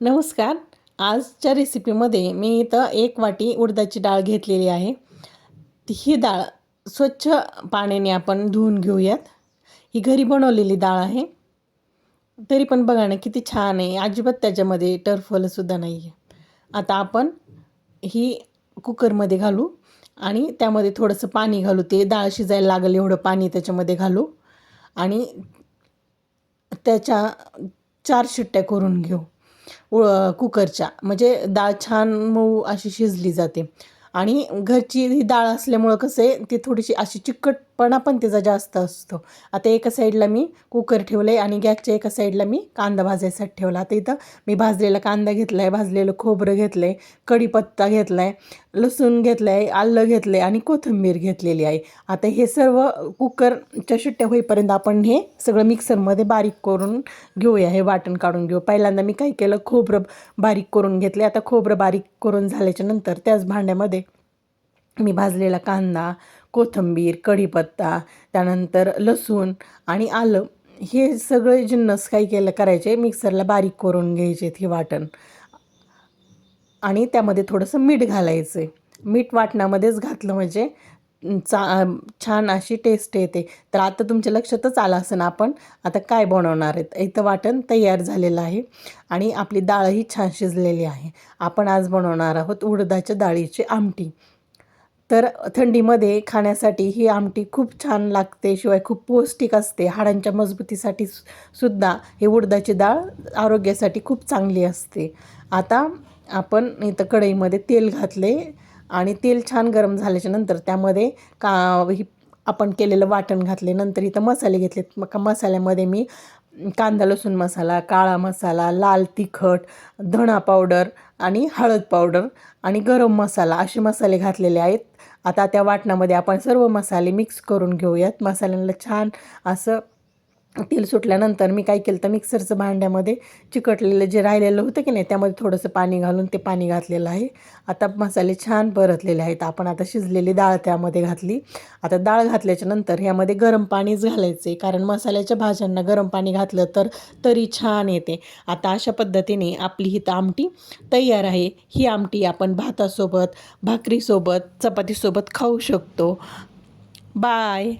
नमस्कार. आजच्या रेसिपीमध्ये मी इथं एक वाटी उडदाची डाळ घेतलेली आहे. ती ही डाळ स्वच्छ पाण्याने आपण धुवून घेऊयात. ही घरी बनवलेली डाळ आहे. तरी पण बघा ना किती छान आहे. अजिबात त्याच्यामध्ये टरफलंसुद्धा नाही आहे आता आपण ही कुकरमध्ये घालू आणि त्यामध्ये थोडंसं पाणी घालू. ते डाळ शिजायला लागेल एवढं पाणी त्याच्यामध्ये घालू आणि त्याच्या चार शिट्ट्या करून घेऊ. उ कुकरच्या. म्हणजे डाळ छान मऊ अशी शिजली जाते. आणि घरची ही डाळ असल्यामुळं कसं आहे ती थोडीशी अशी चिकट पण आपण तिचा जास्त असतो. आता एका साईडला मी कुकर ठेवलं आहे आणि गॅसच्या एका साईडला मी कांदा भाजायसाठी ठेवला. आता इथं मी भाजलेला कांदा घेतला आहे भाजलेलं खोबरं घेतलं आहे कढीपत्ता घेतला आहे लसूण घेतलं आहे आलं घेतलं आहे आणि कोथिंबीर घेतलेली आहे. आता हे सर्व कुकरच्या शिट्ट्या होईपर्यंत आपण हे सगळं मिक्सरमध्ये बारीक करून घेऊया हे वाटण काढून घेऊ. पहिल्यांदा मी काय केलं खोबरं बारीक करून घेतले आता खोबरं बारीक करून झाल्याच्यानंतर त्याच भांड्यामध्ये मी भाजलेला कांदा कोथिंबीर कढीपत्ता त्यानंतर लसूण आणि आलं. हे सगळे जिन्नस काही केलं करायचे मिक्सरला बारीक करून घ्यायचे हे वाटण. आणि त्यामध्ये थोडंसं मीठ घालायचं मीठ वाटणामध्येच घातलं म्हणजे चा छान अशी टेस्ट येते. तर आता तुमच्या लक्षातच आलं असं ना आपण आता काय बनवणार आहेत? इथं वाटण तयार झालेलं आहे आणि आपली डाळही छान शिजलेली आहे. आपण आज बनवणार आहोत उडदाच्या डाळीची आमटी. तर थंडीमध्ये खाण्यासाठी ही आमटी खूप छान लागते शिवाय खूप पौष्टिक असते. हाडांच्या मजबूतीसाठी सुद्धा हे उडदाची डाळ आरोग्यासाठी खूप चांगली असते. आता आपण इथं कढईमध्ये तेल घातले आणि तेल छान गरम झाल्याच्यानंतर त्यामध्ये का ही आपण केलेलं वाटण घातले. नंतर इथं मसाले घेतलेत. मग मसाल्यामध्ये मी कांदा लसूण मसाला काळा मसाला लाल तिखट धणा पावडर आणि हळद पावडर आणि गरम मसाला असे मसाले घातलेले आहेत. आता त्या वाटणामध्ये आपण सर्व मसाले मिक्स करून घेऊयात. मसाल्यांना छान असं तेल सुटल्यानंतर मी काय केलं तर मिक्सरचं भांड्यामध्ये चिकटलेलं जे राहिलेलं होतं की नाही त्यामध्ये थोडंसं पाणी घालून ते पाणी घातलेलं आहे. आता मसाले छान परतलेले आहेत. आपण आता शिजलेली डाळ त्यामध्ये घातली. आता डाळ घातल्याच्या नंतर ह्यामध्ये गरम पाणीच घालायचे कारण मसाल्याच्या भाज्यांना गरम पाणी घातलं तर तरी छान येते. आता अशा पद्धतीने आपली ही आमटी तयार आहे. ही आमटी आपण भातासोबत भाकरीसोबत चपातीसोबत खाऊ शकतो. बाय!